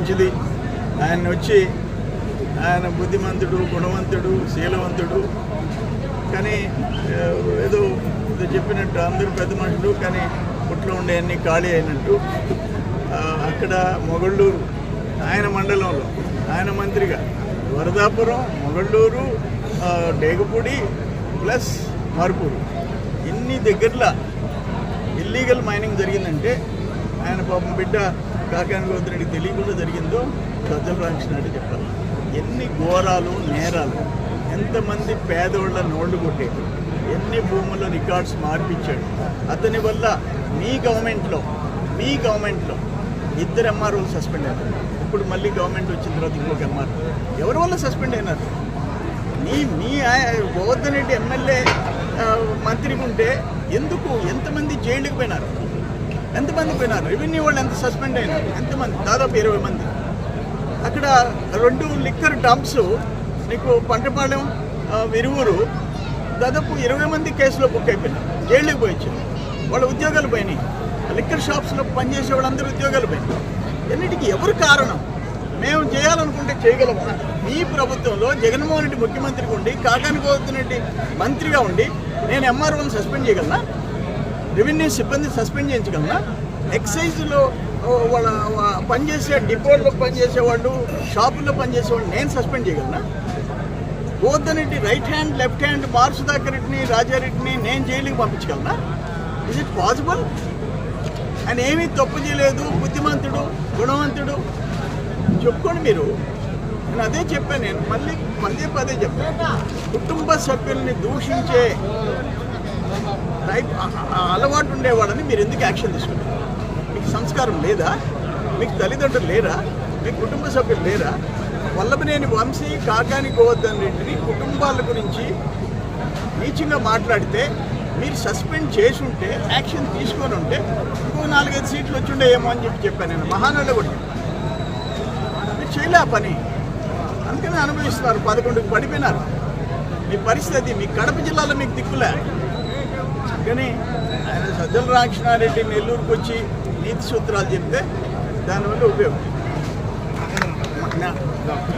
మంచిది. ఆయన వచ్చి ఆయన బుద్ధిమంతుడు గుణవంతుడు శీలవంతుడు. కానీ ఏదో చెప్పినట్టు అందరూ పెద్ద మనుషులు కానీ పుట్లో ఉండే అన్ని ఖాళీ అయినట్టు. అక్కడ మొగళ్ళూరు ఆయన మండలంలో ఆయన మంత్రిగా. వరదాపురం మొగళ్ళూరు డేగపూడి ప్లస్ మార్పూరు. ఇన్ని దగ్గరలో ఇల్లీగల్ మైనింగ్ జరిగిందంటే ఆయన పాపం బిడ్డ కాకాని గోత్రుడికి తెలియకుండా జరిగిందో సజ్జల రామకృష్ణారెడ్డి చెప్పాలి. ఎన్ని ఘోరాలు నేరాలు ఎంతమంది పేదోళ్ళ నోళ్ళు కొట్టాడు ఎన్ని భూముల రికార్డ్స్ మార్పించాడు. అతని వల్ల మీ గవర్నమెంట్లో మీ గవర్నమెంట్లో ఇద్దరు ఎంఆర్ఓలు సస్పెండ్ అయ్యారు ఇప్పుడు మళ్ళీ గవర్నమెంట్ వచ్చిన తర్వాత ఇంకొక ఎంఆర్ ఎవరి వల్ల సస్పెండ్ అయినారు? మీ మీ గోవర్ధన్ రెడ్డి ఎమ్మెల్యే ఆ, మంత్రిగా ఉంటే ఎందుకు ఎంతమంది జైలుకి పోయినారు? ఎంతమంది పోయినారు? రెవెన్యూ వాళ్ళు ఎంత సస్పెండ్ అయినారు? ఎంతమంది? దాదాపు ఇరవై మంది. అక్కడ రెండు లిక్కర్ డంప్స్ నీకు పంటపాలెం విరువురు దాదాపు ఇరవై మంది కేసులో బుక్ అయిపోయినారు. జైళ్ళకి పోయించారు వాళ్ళ ఉద్యోగాలు పోయినాయి. లిక్కర్ షాప్స్లో పనిచేసే వాళ్ళందరూ ఉద్యోగాలు పోయినాయి. ఎన్నిటికీ ఎవరు కారణం? మేము చేయాలనుకుంటే చేయగలము? మీ ప్రభుత్వంలో జగన్మోహన్ రెడ్డి ముఖ్యమంత్రిగా ఉండి కాకానికి రెడ్డి మంత్రిగా ఉండి నేను ఎంఆర్ఓని సస్పెండ్ చేయగలనా? రెవెన్యూ సిబ్బంది సస్పెండ్ చేయించగలనా? ఎక్సైజ్లో వాళ్ళ పనిచేసే డిపోల్లో పనిచేసే వాళ్ళు షాపుల్లో పనిచేసే వాళ్ళు నేను సస్పెండ్ చేయగలనా? Govardhan right hand left hand మార్ సుధాకర్ రాజారెడ్డిని నేను జైలుకి పంపించగలనా? ఇస్ ఇట్ పాసిబుల్ ఆయన ఏమీ తప్పు చేయలేదు బుద్ధిమంతుడు గుణవంతుడు. చెప్పుకోండి మీరు. నేను అదే చెప్పాను నేను. మళ్ళీ పదే పదే చెప్పాను. కుటుంబ సభ్యుల్ని దూషించే టైప్ అలవాటు ఉండేవాళ్ళని మీరు ఎందుకు యాక్షన్ తీసుకుంటారు మీకు సంస్కారం లేదా? మీకు తల్లిదండ్రులు లేరా? మీ కుటుంబ సభ్యులు లేరా? వల్లభనేని వంశీ కాకాని గోవర్ధన్ రెడ్డిని కుటుంబాల గురించి నీచంగా మాట్లాడితే మీరు సస్పెండ్ చేసి ఉంటే యాక్షన్ తీసుకొని ఉంటే ఇంకో నాలుగైదు సీట్లు వచ్చిండే ఏమో అని చెప్పి చెప్పాను నేను. మహానాడు కూడా మీరు చేయలే ఆ పని. అందుకని అనుభవిస్తున్నారు పదకొండుకు పడిపోయినారు. మీ పరిస్థితి మీ కడప జిల్లాలో మీకు దిక్కులే. కానీ ఆయన సజ్జల రామకృష్ణారెడ్డి నెల్లూరుకు వచ్చి నీతి సూత్రాలు చెప్తే దానివల్ల ఉపయోగం.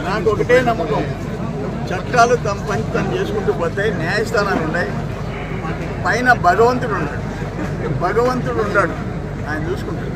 నాకు ఒకటే నమ్మకం. చట్టాలు తమ పని తను చేసుకుంటూ పోతాయి న్యాయస్థానాలు ఉన్నాయి. పైన భగవంతుడు ఉన్నాడు. భగవంతుడు ఉన్నాడు. ఆయన చూసుకుంటాడు.